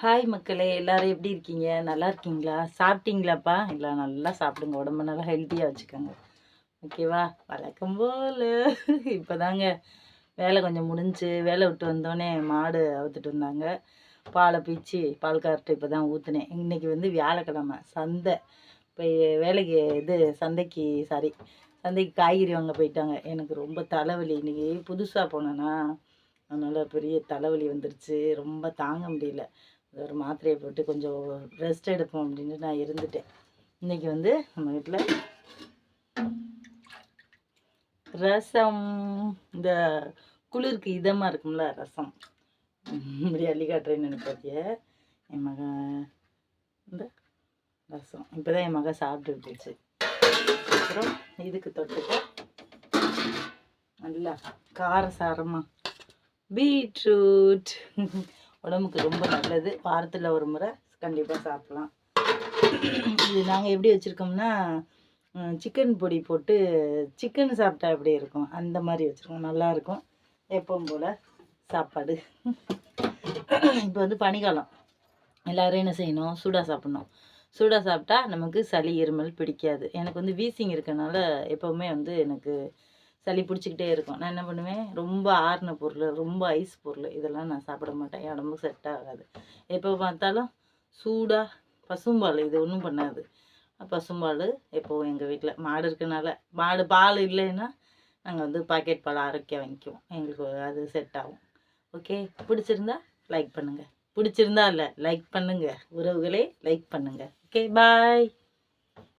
Hi மக்களே எல்லாரும் எப்படி இருக்கீங்க? நல்லா இருக்கீங்களா? சாப்பிட்டீங்களாப்பா? இல்லை நல்லா சாப்பிடுங்க. உடம்ப நல்லா ஹெல்த்தியாக வச்சுக்கோங்க. ஓகேவா வழக்கம் போல். இப்போதாங்க வேலை கொஞ்சம் முடிஞ்சு வேலை விட்டு வந்தோடனே மாடு அவுத்துட்டு வந்தாங்க. பாலை பீச்சி பால் கார்ட்டு இப்போ தான் ஊற்றுனேன் இன்றைக்கி வந்து வியாழக்கிழமை சந்தை. இப்போ வேலைக்கு இது சந்தைக்கு சாரி சந்தைக்கு காய்கறி வாங்க போயிட்டாங்க. எனக்கு ரொம்ப தலைவலி. இன்றைக்கி புதுசாக போனேன்னா அதனால் பெரிய தலைவலி வந்துருச்சு. ரொம்ப தாங்க முடியல. ஒரு மாத்திரையை போட்டு கொஞ்சம் ரெஸ்ட் எடுப்போம் அப்படின்ட்டு நான் இருந்துட்டேன். இன்றைக்கி வந்து நம்ம வீட்டில் ரசம் இந்த குளிருக்கு இதமாக இருக்கும்ல ரசம். இப்படி அள்ளி காட்டுறேன்னு நினைப்பாத்திய? என் மகன் இந்த ரசம். இப்போ தான் என் மகன் சாப்பிட்டு விட்டுச்சு. அப்புறம் இதுக்கு தொட்டுக்க நல்லா காரசாரமாக பீட்ரூட். உடம்புக்கு ரொம்ப நல்லது. வாரத்தில் ஒரு முறை கண்டிப்பாக சாப்பிட்லாம். இது நாங்கள் எப்படி வச்சுருக்கோம்னா சிக்கன் பொடி போட்டு சிக்கன் சாப்பிட்டா எப்படி இருக்கும்? அந்த மாதிரி வச்சுருக்கோம். நல்லாயிருக்கும் எப்பவும் போல் சாப்பாடு. இப்போ வந்து பனிக்காலம். எல்லோரும் என்ன செய்யணும்? சூடாக சாப்பிட்ணும். சூடாக சாப்பிட்டா நமக்கு சளி இருமல் பிடிக்காது. எனக்கு வந்து வீசிங் இருக்கனால எப்போவுமே வந்து எனக்கு சளி பிடிச்சிக்கிட்டே இருக்கும். நான் என்ன பண்ணுவேன்? ரொம்ப ஆறின பொருள் ரொம்ப ஐஸ் பொருள் இதெல்லாம் நான் சாப்பிட மாட்டேன். என் உடம்புக்கு செட் ஆகாது. எப்போ பார்த்தாலும் சூடாக பசும்பால் இது ஒன்றும் பண்ணாது. பசும்பால் எப்போவும் எங்கள் வீட்டில் மாடு இருக்கனால மாடு பால் இல்லைன்னா நாங்கள் வந்து பாக்கெட் பால் ஆரோக்கியம் வாங்கிக்குவோம். எங்களுக்கு அது செட் ஆகும். ஓகே பிடிச்சிருந்தா லைக் பண்ணுங்கள் பிடிச்சிருந்தா இல்லை லைக் பண்ணுங்கள் உறவுகளே லைக் பண்ணுங்கள் ஓகே பாய்